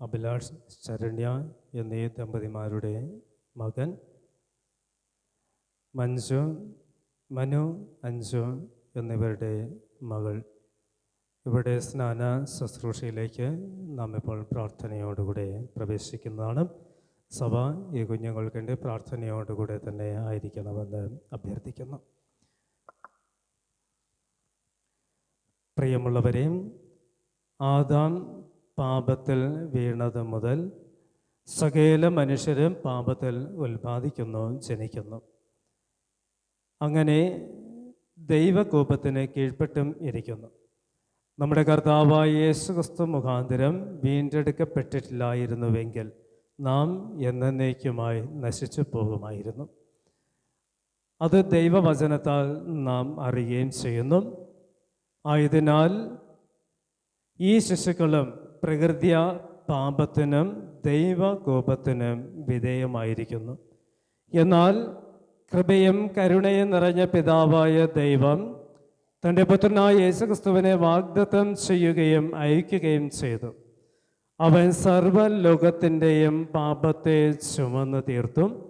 അഭിലാഷ് ശരണ്യ എന്നീ ദമ്പതിമാരുടെ മകൻ മഞ്ജു മനു അഞ്ജു എന്നിവരുടെ മകൾ. ഇവിടെ സ്നാന ശുശ്രൂഷയിലേക്ക് നാം ഇപ്പോൾ പ്രാർത്ഥനയോടുകൂടെ പ്രവേശിക്കുന്നതാണ്. സഭ ഈ കുഞ്ഞുങ്ങൾക്ക് വേണ്ടി പ്രാർത്ഥനയോടുകൂടെ തന്നെ ആയിരിക്കണമെന്ന് അഭ്യർത്ഥിക്കുന്നു. പ്രിയമുള്ളവരെയും ആദാം പാപത്തിൽ വീണത് മുതൽ സകല മനുഷ്യരും പാപത്തിൽ ഉൽപ്പാദിക്കുന്നു ജനിക്കുന്നു. അങ്ങനെ ദൈവകോപത്തിന് കീഴ്പ്പെട്ടും ഇരിക്കുന്നു. നമ്മുടെ കർത്താവായ യേശുക്രിസ്തു മുഖാന്തരം വീണ്ടെടുക്കപ്പെട്ടിട്ടില്ലായിരുന്നുവെങ്കിൽ നാം എന്നേക്കുമായി നശിച്ചു പോകുമായിരുന്നു. അത് ദൈവവചനത്താൽ നാം അറിയുകയും ചെയ്യുന്നു. ആയതിനാൽ ഈ ശിശുക്കളും പ്രകൃതിയ പാപത്തിനും ദൈവകോപത്തിനും വിധേയമായിരിക്കുന്നു. എന്നാൽ കൃപയും കരുണയും നിറഞ്ഞ പിതാവായ ദൈവം തന്റെ പുത്രനായ യേശുക്രിസ്തുവിനെ വാഗ്ദത്തം ചെയ്യുകയും അയക്കുകയും ചെയ്തു. അവൻ സർവലോകത്തിന്റെയും പാപത്തെ ചുമന്ന് തീർത്തും.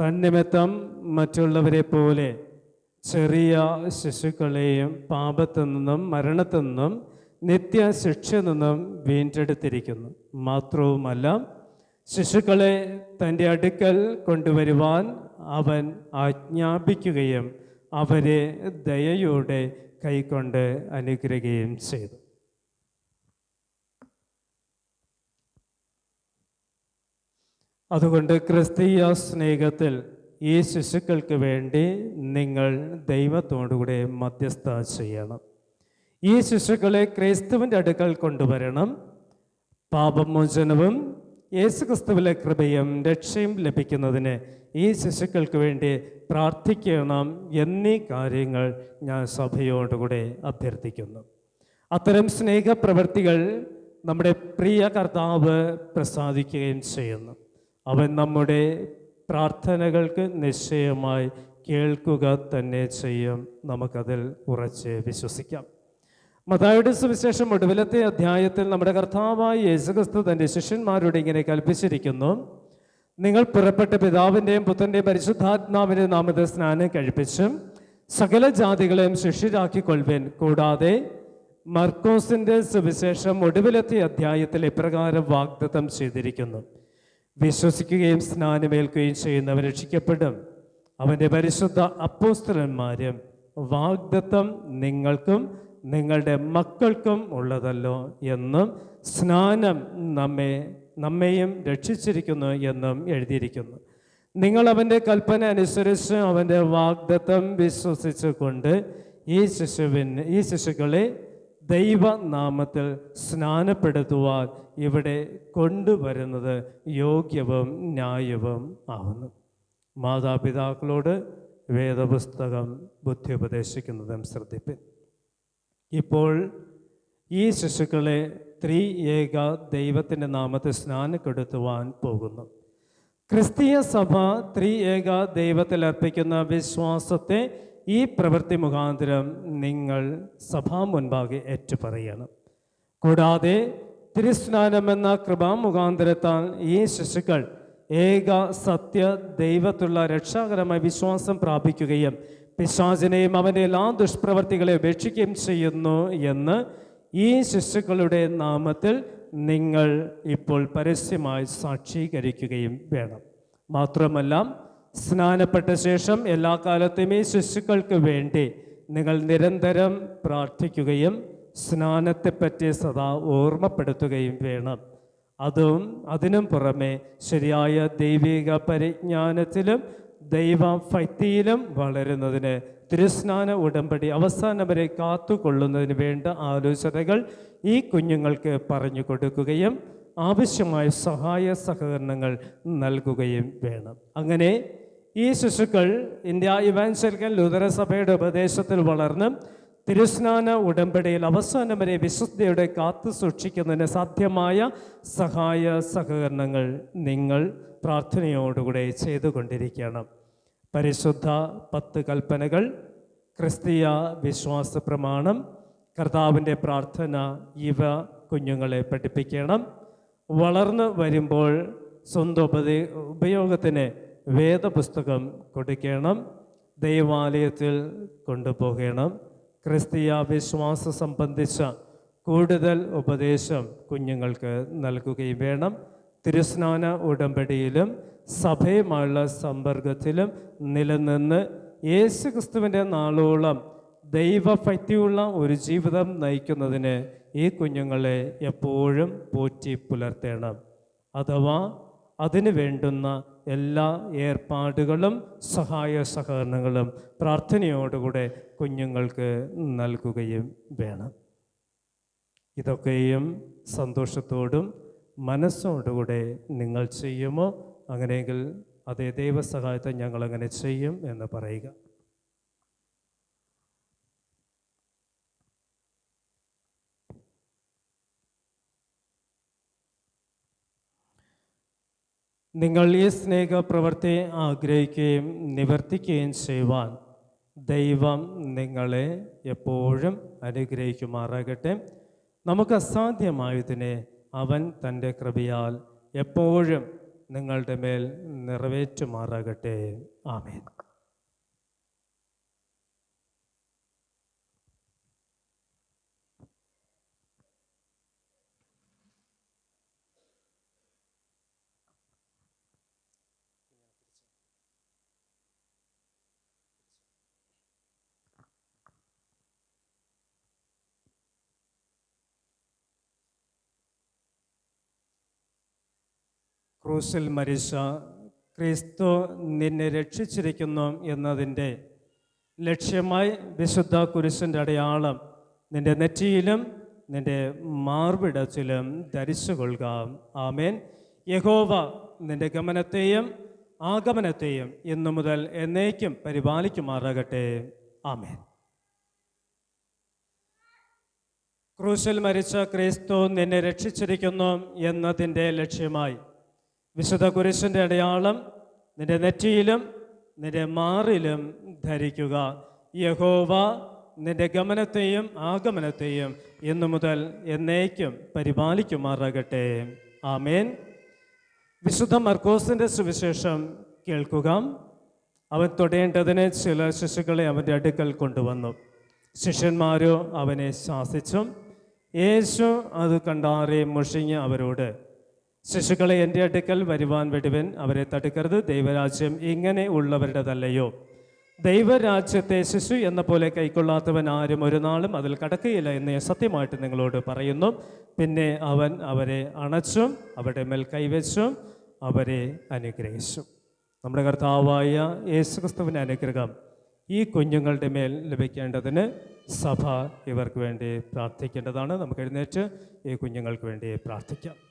തന്നിമിത്തം മറ്റുള്ളവരെ പോലെ ചെറിയ ശിശുക്കളെയും പാപത്തു നിന്നും മരണത്തു നിന്നും നിത്യശിക്ഷ നിന്നും വീണ്ടെടുത്തിരിക്കുന്നു. മാത്രവുമല്ല ശിശുക്കളെ തന്റെ അടുക്കൽ കൊണ്ടുവരുവാൻ അവൻ ആജ്ഞാപിക്കുകയും അവരെ ദയയോടെ കൈക്കൊണ്ട് അനുഗ്രഹിക്കുകയും ചെയ്തു. അതുകൊണ്ട് ക്രിസ്തീയ സ്നേഹത്തിൽ ഈ ശിശുക്കൾക്ക് വേണ്ടി നിങ്ങൾ ദൈവത്തോടുകൂടെ മധ്യസ്ഥ ചെയ്യണം. ഈ ശിശുക്കളെ ക്രൈസ്തുവിന്റെ അടുക്കൽ കൊണ്ടുവരണം. പാപമോചനവും യേശുക്രിസ്തുവിലെ കൃപയും രക്ഷയും ലഭിക്കുന്നതിന് ഈ ശിശുക്കൾക്ക് വേണ്ടി പ്രാർത്ഥിക്കണം എന്നീ കാര്യങ്ങൾ ഞാൻ സഭയോടുകൂടെ അഭ്യർത്ഥിക്കുന്നു. അത്തരം സ്നേഹപ്രവൃത്തികൾ നമ്മുടെ പ്രിയ കർത്താവ് പ്രസാദിക്കുകയും ചെയ്യുന്നു. അവൻ നമ്മുടെ പ്രാർത്ഥനകൾക്ക് നിശ്ചയമായി കേൾക്കുക തന്നെ ചെയ്യും. നമുക്കതിൽ ഉറച്ച് വിശ്വസിക്കാം. മതായുടെ സുവിശേഷം ഒടുവിലത്തെ അധ്യായത്തിൽ നമ്മുടെ കർത്താവായ യേശുക്രിസ്തു തന്റെ ശിഷ്യന്മാരോട് ഇങ്ങനെ കൽപ്പിച്ചിരിക്കുന്നു. നിങ്ങൾ പുറപ്പെട്ട പിതാവിന്റെയും പുത്രന്റെയും പരിശുദ്ധാത്മാവിന്റെയും നാമത്തെ സ്നാനം കഴിപ്പിച്ചും സകല ജാതികളെയും ശിഷ്യരാക്കിക്കൊള്ളുവൻ. കൂടാതെ മർക്കോസിന്റെ സുവിശേഷം ഒടുവിലത്തെ അധ്യായത്തിൽ ഇപ്രകാരം വാഗ്ദത്തം ചെയ്തിരിക്കുന്നു. വിശ്വസിക്കുകയും സ്നാനമേൽക്കുകയും ചെയ്യുന്നവർ രക്ഷിക്കപ്പെടും. അവന്റെ പരിശുദ്ധ അപ്പോസ്തലന്മാരും വാഗ്ദത്തം നിങ്ങൾക്കും നിങ്ങളുടെ മക്കൾക്കും ഉള്ളതല്ലോ എന്നും സ്നാനം നമ്മെ നമ്മെയും രക്ഷിച്ചിരിക്കുന്നു എന്നും എഴുതിയിരിക്കുന്നു. നിങ്ങൾ അവന്റെ കൽപ്പന അനുസരിച്ച് അവന്റെ വാഗ്ദത്തം വിശ്വസിച്ചുകൊണ്ട് ഈ ശിശുവിന് ഈ ശിശുക്കളെ ദൈവനാമത്തിൽ സ്നാനപ്പെടുത്തുവാൻ ഇവിടെ കൊണ്ടുവരുന്നത് യോഗ്യവും ന്യായവും ആവുന്നു. മാതാപിതാക്കളോട് വേദപുസ്തകം ബുദ്ധി ഉപദേശിക്കുന്നതും ശ്രദ്ധിപ്പിൻ. ഇപ്പോൾ ഈ ശിശുക്കളെ ത്രീ ഏക ദൈവത്തിന്റെ നാമത്തെ സ്നാനപ്പെടുത്തുവാൻ പോകുന്നു. ക്രിസ്തീയ സഭ ത്രീ ഏക ദൈവത്തിൽ അർപ്പിക്കുന്ന വിശ്വാസത്തെ ഈ പ്രവൃത്തി മുഖാന്തരം നിങ്ങൾ സഭാ മുൻപാകെ ഏറ്റുപറയണം. കൂടാതെ തിരുസ്നാനം എന്ന കൃപാമുഖാന്തരത്താൽ ഈ ശിശുക്കൾ ഏക സത്യ ദൈവത്തുള്ള രക്ഷാകരമായ വിശ്വാസം പ്രാപിക്കുകയും പിശാചിനെയും അവന്റെ എല്ലാ ദുഷ്പ്രവർത്തികളെ ഉപേക്ഷിക്കുകയും ചെയ്യുന്നു എന്ന് ഈ ശിശുക്കളുടെ നാമത്തിൽ നിങ്ങൾ ഇപ്പോൾ പരസ്യമായി സാക്ഷീകരിക്കുകയും വേണം. മാത്രമല്ല സ്നാനപ്പെട്ട ശേഷം എല്ലാ കാലത്തും ഈ ശിശുക്കൾക്ക് വേണ്ടി നിങ്ങൾ നിരന്തരം പ്രാർത്ഥിക്കുകയും സ്നാനത്തെപ്പറ്റി സദാ ഓർമ്മപ്പെടുത്തുകയും വേണം. അതും അതിനും പുറമെ ശരിയായ ദൈവിക പരിജ്ഞാനത്തിലും ദൈവഭക്തിയിലും വളരുന്നതിന് തിരുസ്നാന ഉടമ്പടി അവസാനം വരെ കാത്തുകൊള്ളുന്നതിന് വേണ്ട ആലോചനകൾ ഈ കുഞ്ഞുങ്ങൾക്ക് പറഞ്ഞു കൊടുക്കുകയും ആവശ്യമായ സഹായ സഹകരണങ്ങൾ നൽകുകയും വേണം. അങ്ങനെ ഈ ശിശുക്കൾ ഇന്ത്യ ഇവാൻസൽക്കൽ ലുതരസഭയുടെ ഉപദേശത്തിൽ വളർന്ന് തിരുസ്നാന ഉടമ്പടിയിൽ അവസാനം വരെ വിശുദ്ധയുടെ കാത്തു സൂക്ഷിക്കുന്നതിന് സാധ്യമായ സഹായ സഹകരണങ്ങൾ നിങ്ങൾ പ്രാർത്ഥനയോടുകൂടെ ചെയ്തുകൊണ്ടിരിക്കണം. പരിശുദ്ധ പത്ത് കൽപ്പനകൾ ക്രിസ്തീയ വിശ്വാസ പ്രമാണം കർത്താവിന്റെ പ്രാർത്ഥന ഇവ കുഞ്ഞുങ്ങളെ പഠിപ്പിക്കണം. വളർന്നു വരുമ്പോൾ സ്വന്തം ഉപദേ ഉപയോഗത്തിന് വേദപുസ്തകം കൊടുക്കണം. ദൈവാലയത്തിൽ കൊണ്ടുപോകണം. ക്രിസ്തീയ വിശ്വാസ സംബന്ധിച്ച കൂടുതൽ ഉപദേശം കുഞ്ഞുങ്ങൾക്ക് നൽകുകയും വേണം. തിരുസ്നാന ഉടമ്പടിയിലും സഭയുമായുള്ള സമ്പർക്കത്തിലും നിലനിന്ന് യേശു ക്രിസ്തുവിന്റെ നാളോളം ദൈവഭക്തിയുള്ള ഒരു ജീവിതം നയിക്കുന്നതിന് ഈ കുഞ്ഞുങ്ങളെ എപ്പോഴും പോറ്റി പുലർത്തേണം. അഥവാ അതിന് വേണ്ടുന്ന എല്ലാ ഏർപ്പാടുകളും സഹായ സഹകരണങ്ങളും പ്രാർത്ഥനയോടുകൂടെ കുഞ്ഞുങ്ങൾക്ക് നൽകുകയും വേണം. ഇതൊക്കെയും സന്തോഷത്തോടും മനസ്സോടുകൂടെ നിങ്ങൾ ചെയ്യുമോ? അങ്ങനെയെങ്കിൽ അതേ ദൈവസഹായത്തെ ഞങ്ങൾ അങ്ങനെ ചെയ്യും എന്ന് പറയുക. നിങ്ങൾ ഈ സ്നേഹ പ്രവൃത്തി ആഗ്രഹിക്കുകയും നിവർത്തിക്കുകയും ചെയ്യുവാൻ ദൈവം നിങ്ങളെ എപ്പോഴും അനുഗ്രഹിക്കുമാറാകട്ടെ. നമുക്ക് അസാധ്യമായതിനെ അവൻ തന്റെ കൃപയാൽ എപ്പോഴും നിങ്ങളുടെ മേൽ നിറവേറ്റുമാറാകട്ടെ. ആമേൻ. ക്രൂശിൽ മരിച്ച ക്രിസ്തു നിന്നെ രക്ഷിച്ചിരിക്കുന്നു എന്നതിന്റെ ലക്ഷ്യമായി വിശുദ്ധ കുരിശിന്റെ അടയാളം നിന്റെ നെറ്റിയിലും നിന്റെ മാർവിടത്തിലും ധരിച്ചു കൊള്ളുക ആമേൻ. യഹോവ നിന്റെ ഗമനത്തെയും ആഗമനത്തെയും ഇന്നു മുതൽ എന്നേക്കും പരിപാലിക്കുമാറാകട്ടെ. ആമേൻ. ക്രൂശിൽ മരിച്ച ക്രിസ്തു നിന്നെ രക്ഷിച്ചിരിക്കുന്നു എന്നതിന്റെ ലക്ഷ്യമായി വിശുദ്ധ കുരിശിന്റെ അടയാളം നിന്റെ നെറ്റിയിലും നിന്റെ മാറിലും ധരിക്കുക. യഹോവ നിന്റെ ഗമനത്തെയും ആഗമനത്തെയും ഇന്നു മുതൽ എന്നേക്കും പരിപാലിക്കുമാറാകട്ടെ. ആമേൻ. വിശുദ്ധ മർക്കോസിന്റെ സുവിശേഷം കേൾക്കുക. അവൻ തൊടേണ്ടതിന് ചില ശിശുക്കളെ അവന്റെ അടുക്കൽ കൊണ്ടുവന്നു. ശിഷ്യന്മാരോ അവനെ ശാസിച്ചും. യേശു അത് കണ്ടാറെ മുഷിഞ്ഞ് അവരോട് ശിശുക്കളെ എന്റെ അടുക്കൽ വരുവാൻ വിടുവൻ. അവരെ തടുക്കരുത്. ദൈവരാജ്യം ഇങ്ങനെ ഉള്ളവരുടേതല്ലയോ? ദൈവരാജ്യത്തെ ശിശു എന്ന പോലെ കൈക്കൊള്ളാത്തവൻ ആരും ഒരു നാളും അതിൽ കടക്കുകയില്ല എന്ന് സത്യമായിട്ട് നിങ്ങളോട് പറയുന്നു. പിന്നെ അവൻ അവരെ അണച്ചും അവരുടെ മേൽ കൈവച്ചും അവരെ അനുഗ്രഹിച്ചു. നമ്മുടെ കർത്താവായ യേശുക്രിസ്തുവിന്റെ അനുഗ്രഹം ഈ കുഞ്ഞുങ്ങളുടെ മേൽ ലഭിക്കേണ്ടതിന് സഭ ഇവർക്ക് വേണ്ടി പ്രാർത്ഥിക്കേണ്ടതാണ്. നമുക്ക് എഴുന്നേറ്റ് ഈ കുഞ്ഞുങ്ങൾക്ക് വേണ്ടി പ്രാർത്ഥിക്കാം.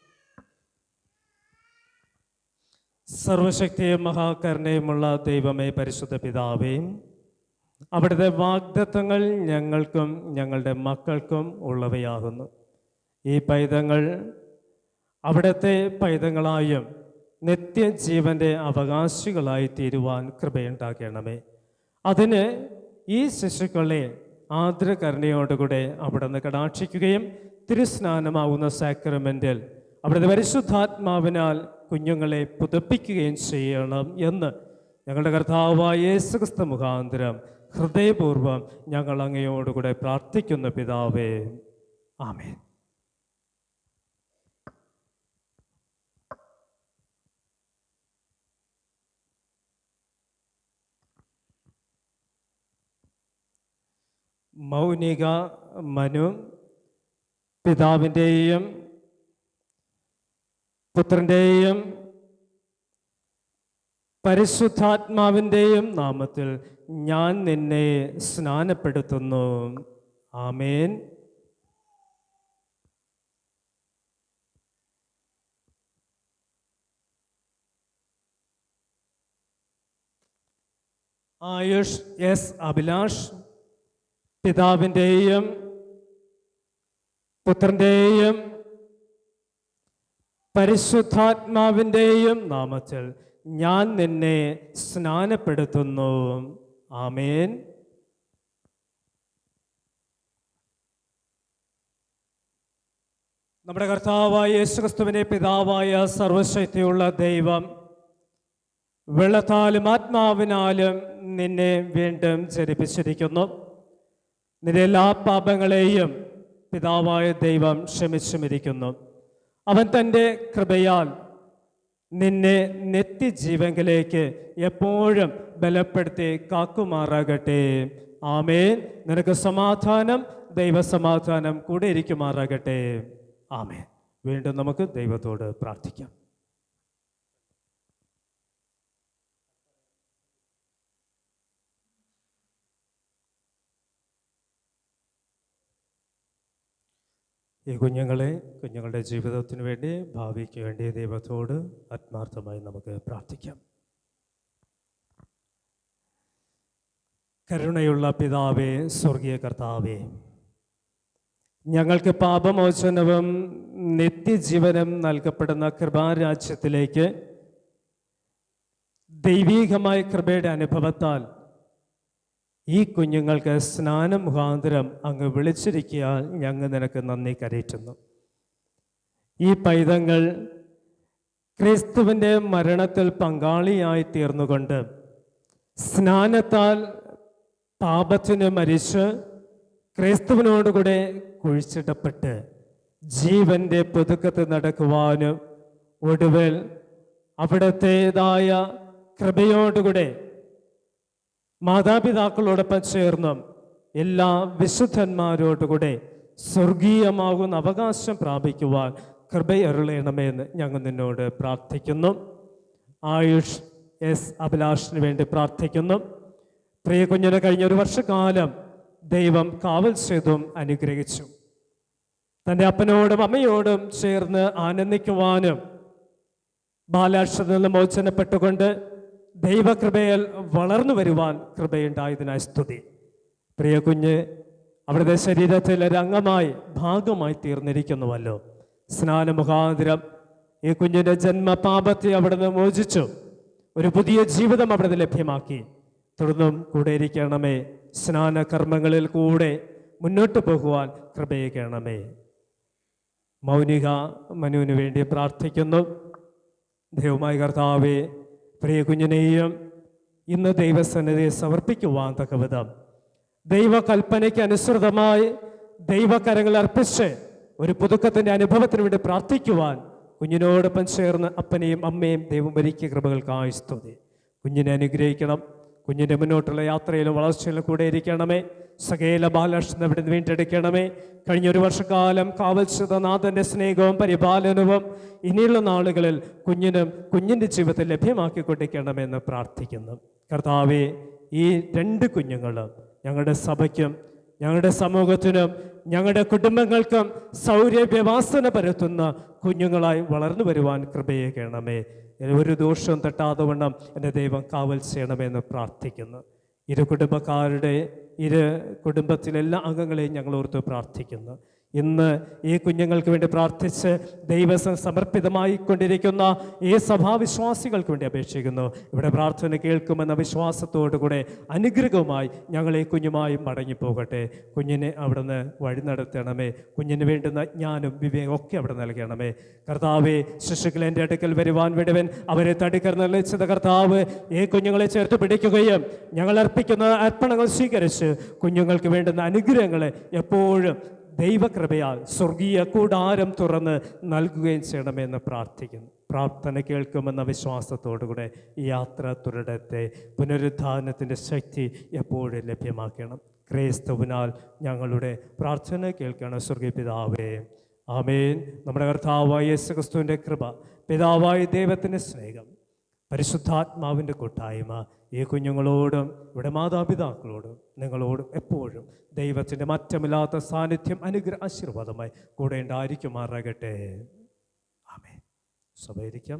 സർവശക്തിയും മഹാകരുണയുമുള്ള ദൈവമേ പരിശുദ്ധ പിതാവേ അവിടുത്തെ വാഗ്ദത്തങ്ങൾ ഞങ്ങൾക്കും ഞങ്ങളുടെ മക്കൾക്കും ഉള്ളവയാകുന്നു. ഈ പൈതങ്ങൾ അവിടുത്തെ പൈതങ്ങളായും നിത്യജീവന്റെ അവകാശികളായി തീരുവാൻ കൃപയുണ്ടാക്കണമേ അതിന് ഈ ശിശുക്കളെ ആദ്രകരുണയോടുകൂടെ അവിടെ നിന്ന് കടാക്ഷിക്കുകയും തിരുസ്നാനമാവുന്ന സാക്രമെന്റിൽ അവിടുത്തെ പരിശുദ്ധാത്മാവിനാൽ കുഞ്ഞുങ്ങളെ പുതപ്പിക്കുകയും ചെയ്യണം എന്ന് ഞങ്ങളുടെ കർത്താവായ യേശുക്രിസ്തു മുഖാന്തരം ഹൃദയപൂർവം ഞങ്ങൾ അങ്ങയോടുകൂടെ പ്രാർത്ഥിക്കുന്ന പിതാവേ. ആമേൻ. മൗനിക മനു പിതാവിന്റെയും പുത്രന്റെയും പരിശുദ്ധാത്മാവിന്റെയും നാമത്തിൽ ഞാൻ നിന്നെ സ്നാനപ്പെടുത്തുന്നു. ആമേൻ. ആയുഷ് എസ് അഭിലാഷ് പിതാവിന്റെയും പുത്രന്റെയും പരിശുദ്ധാത്മാവിന്റെയും നാമത്തിൽ ഞാൻ നിന്നെ സ്നാനപ്പെടുത്തുന്നു. ആമേൻ. നമ്മുടെ കർത്താവായ യേശുക്രിസ്തുവിനെ പിതാവായ സർവശക്തിയുള്ള ദൈവം വെള്ളത്താലും ആത്മാവിനാലും നിന്നെ വീണ്ടും ജനിപ്പിച്ചിരിക്കുന്നു. നിന്റെ എല്ലാ പാപങ്ങളെയും പിതാവായ ദൈവം ക്ഷമിച്ചുമിരിക്കുന്നു. അവൻ തന്റെ കൃപയാൽ നിന്നെ നിത്യജീവങ്കിലേക്ക് എപ്പോഴും ബലപ്പെടുത്തി കാക്കുമാറാകട്ടെ. ആമേൻ. നിനക്ക് സമാധാനം ദൈവസമാധാനം കൂടെ ഇരിക്കുമാറാകട്ടെ. ആമേൻ. വീണ്ടും നമുക്ക് ദൈവത്തോട് പ്രാർത്ഥിക്കാം. ഈ കുഞ്ഞുങ്ങളെ കുഞ്ഞുങ്ങളുടെ ജീവിതത്തിന് വേണ്ടി ഭാവിക്ക് വേണ്ടി ദൈവത്തോട് ആത്മാർത്ഥമായി നമുക്ക് പ്രാർത്ഥിക്കാം. കരുണയുള്ള പിതാവേ സ്വർഗീയ കർത്താവേ ഞങ്ങൾക്ക് പാപമോചനവും നിത്യജീവനും നൽകപ്പെടുന്ന കൃപാരാജ്യത്തിലേക്ക് ദൈവീകമായ കൃപയുടെ അനുഭവത്താൽ ഈ കുഞ്ഞുങ്ങൾക്ക് സ്നാനം മുഖാന്തരം അങ്ങ് വിളിച്ചിരിക്കാൻ ഞങ്ങൾ നിനക്ക് നന്ദി കരയറ്റുന്നു. ഈ പൈതങ്ങൾ ക്രിസ്തുവിന്റെ മരണത്തിൽ പങ്കാളിയായി തീർന്നുകൊണ്ട് സ്നാനത്താൽ പാപത്തിന് മരിച്ച് ക്രിസ്തുവിനോടുകൂടെ കുഴിച്ചിടപ്പെട്ട് ജീവന്റെ പുതുക്കത്ത് നടക്കുവാനും ഒടുവിൽ അവിടത്തേതായ കൃപയോടുകൂടെ മാതാപിതാക്കളോടൊപ്പം ചേർന്നും എല്ലാ വിശുദ്ധന്മാരോടുകൂടെ സ്വർഗീയമാകുന്ന അവകാശം പ്രാപിക്കുവാൻ കൃപയരുളയണമെന്ന് ഞങ്ങൾ നിന്നോട് പ്രാർത്ഥിക്കുന്നു. ആയുഷ് എസ് അഭിലാഷിന് വേണ്ടി പ്രാർത്ഥിക്കുന്നു. പ്രിയ കുഞ്ഞിന് കഴിഞ്ഞ ഒരു വർഷക്കാലം ദൈവം കാവൽ ചെയ്തും അനുഗ്രഹിച്ചു. തന്റെ അപ്പനോടും അമ്മയോടും ചേർന്ന് ആനന്ദിക്കുവാനും ബാലാക്ഷരത്തിൽ നിന്ന് മോചനപ്പെട്ടുകൊണ്ട് ദൈവകൃപയിൽ വളർന്നു വരുവാൻ കൃപയുണ്ടായതിനായി സ്തുതി. പ്രിയ കുഞ്ഞ് അവിടുത്തെ ശരീരത്തിൽ ഒരു അംഗമായി ഭാഗമായി തീർന്നിരിക്കുന്നുവല്ലോ. സ്നാനമുഖാന്തരം ഈ കുഞ്ഞിന്റെ ജന്മപാപത്തെ അവിടുന്ന് മോചിച്ചു. ഒരു പുതിയ ജീവിതം അവിടുന്ന് ലഭ്യമാക്കി. തുടർന്നും കൂടെ ഇരിക്കണമേ. സ്നാന കർമ്മങ്ങളിൽ കൂടെ മുന്നോട്ട് പോകുവാൻ കൃപയിക്കണമേ മൗനിക മനുവിന് വേണ്ടി പ്രാർത്ഥിക്കുന്നു. ദൈവമായ കർത്താവെ പ്രിയ കുഞ്ഞിനെയും ഇന്ന് ദൈവസന്നിധിയെ സമർപ്പിക്കുവാൻ തക്കവിധം. ദൈവകൽപ്പനയ്ക്ക് അനുസൃതമായി ദൈവകരങ്ങൾ അർപ്പിച്ച് ഒരു പുതുക്കത്തിന്റെ അനുഭവത്തിന് വേണ്ടി പ്രാർത്ഥിക്കുവാൻ കുഞ്ഞിനോടൊപ്പം ചേർന്ന് അപ്പനെയും അമ്മയും ദൈവം ഭരിക്കുക കൃപകൾക്കായി സ്തുതി. കുഞ്ഞിനെ അനുഗ്രഹിക്കണം. കുഞ്ഞിന്റെ മുന്നോട്ടുള്ള യാത്രയിലും വളർച്ചയിലും കൂടെ ഇരിക്കണമേ. സകേല ബാലകൃഷ്ണൻ ഇവിടെ നിന്ന് വീണ്ടെടുക്കണമേ. കഴിഞ്ഞ ഒരു വർഷക്കാലം കാവൽച്ചത നാഥന്റെ സ്നേഹവും പരിപാലനവും ഇനിയുള്ള നാളുകളിൽ കുഞ്ഞിനും കുഞ്ഞിന്റെ ജീവിതത്തിൽ ലഭ്യമാക്കി കൊടുക്കണമെന്ന് പ്രാർത്ഥിക്കുന്നു. കർത്താവെ ഈ രണ്ട് കുഞ്ഞുങ്ങളും ഞങ്ങളുടെ സഭയ്ക്കും ഞങ്ങളുടെ സമൂഹത്തിനും ഞങ്ങളുടെ കുടുംബങ്ങൾക്കും സൗരഭ്യവാസന പരത്തുന്ന കുഞ്ഞുങ്ങളായി വളർന്നു വരുവാൻ കൃപയെ ഒരു ദോഷവും തട്ടാതെ വണ്ണം എന്റെ ദൈവം കാവൽ ചെയ്യണമെന്ന് പ്രാർത്ഥിക്കുന്നു. ഇരു കുടുംബക്കാരുടെ ഇരു കുടുംബത്തിലെ എല്ലാ അംഗങ്ങളെയും ഞങ്ങൾ ഓർത്ത് പ്രാർത്ഥിക്കുന്നു. ഇന്ന് ഈ കുഞ്ഞുങ്ങൾക്ക് വേണ്ടി പ്രാർത്ഥിച്ച് ദൈവസം സമർപ്പിതമായി കൊണ്ടിരിക്കുന്ന ഈ സഭാവിശ്വാസികൾക്ക് വേണ്ടി അപേക്ഷിക്കുന്നു. ഇവിടെ പ്രാർത്ഥന കേൾക്കുമെന്ന വിശ്വാസത്തോടുകൂടെ അനുഗ്രഹവുമായി ഞങ്ങൾ ഈ കുഞ്ഞുമായി മടങ്ങിപ്പോകട്ടെ. കുഞ്ഞിനെ അവിടുന്ന് വഴി നടത്തണമേ. കുഞ്ഞിന് വേണ്ടുന്ന ജ്ഞാനം വിവേകം ഒക്കെ അവിടെ നൽകണമേ. കർത്താവെ ശിശുക്കൾ എന്റെ അടുക്കൽ വരുവാൻ വിടുവൻ. അവരെ തടിക്കർ നിർണയിച്ചത് കർത്താവ്. ഈ കുഞ്ഞുങ്ങളെ ചേർത്ത് പിടിക്കുകയും ഞങ്ങൾ അർപ്പിക്കുന്ന അർപ്പണങ്ങൾ സ്വീകരിച്ച് കുഞ്ഞുങ്ങൾക്ക് വേണ്ടുന്ന അനുഗ്രഹങ്ങളെ എപ്പോഴും ദൈവകൃപയാൽ സ്വർഗീയ കൂടാരം തുറന്ന് നൽകുകയും ചെയ്യണമെന്ന് പ്രാർത്ഥിക്കുന്നു. പ്രാർത്ഥന കേൾക്കുമെന്ന വിശ്വാസത്തോടുകൂടെ ഈ യാത്ര തുടരട്ടെ. പുനരുദ്ധാരണത്തിന്റെ ശക്തി എപ്പോഴും ലഭ്യമാക്കണം. ക്രൈസ്തവിനാൽ ഞങ്ങളുടെ പ്രാർത്ഥന കേൾക്കണം സ്വർഗീയ പിതാവേ. ആമേൻ. നമ്മുടെ കർത്താവായ യേശുക്രിസ്തുവിന്റെ കൃപ പിതാവായ ദൈവത്തിന്റെ സ്നേഹം പരിശുദ്ധാത്മാവിന്റെ കൂട്ടായ്മ ഈ കുഞ്ഞുങ്ങളോടും ഇവിടെ മാതാപിതാക്കളോടും നിങ്ങളോടും എപ്പോഴും ദൈവത്തിന്റെ മാറ്റമില്ലാത്ത സാന്നിധ്യം അനുഗ്രഹ ആശീർവാദമായി കൂടെ ഉണ്ടായിരിക്കുമാറാകട്ടെ. ആമേ സഭയിരിക്കാം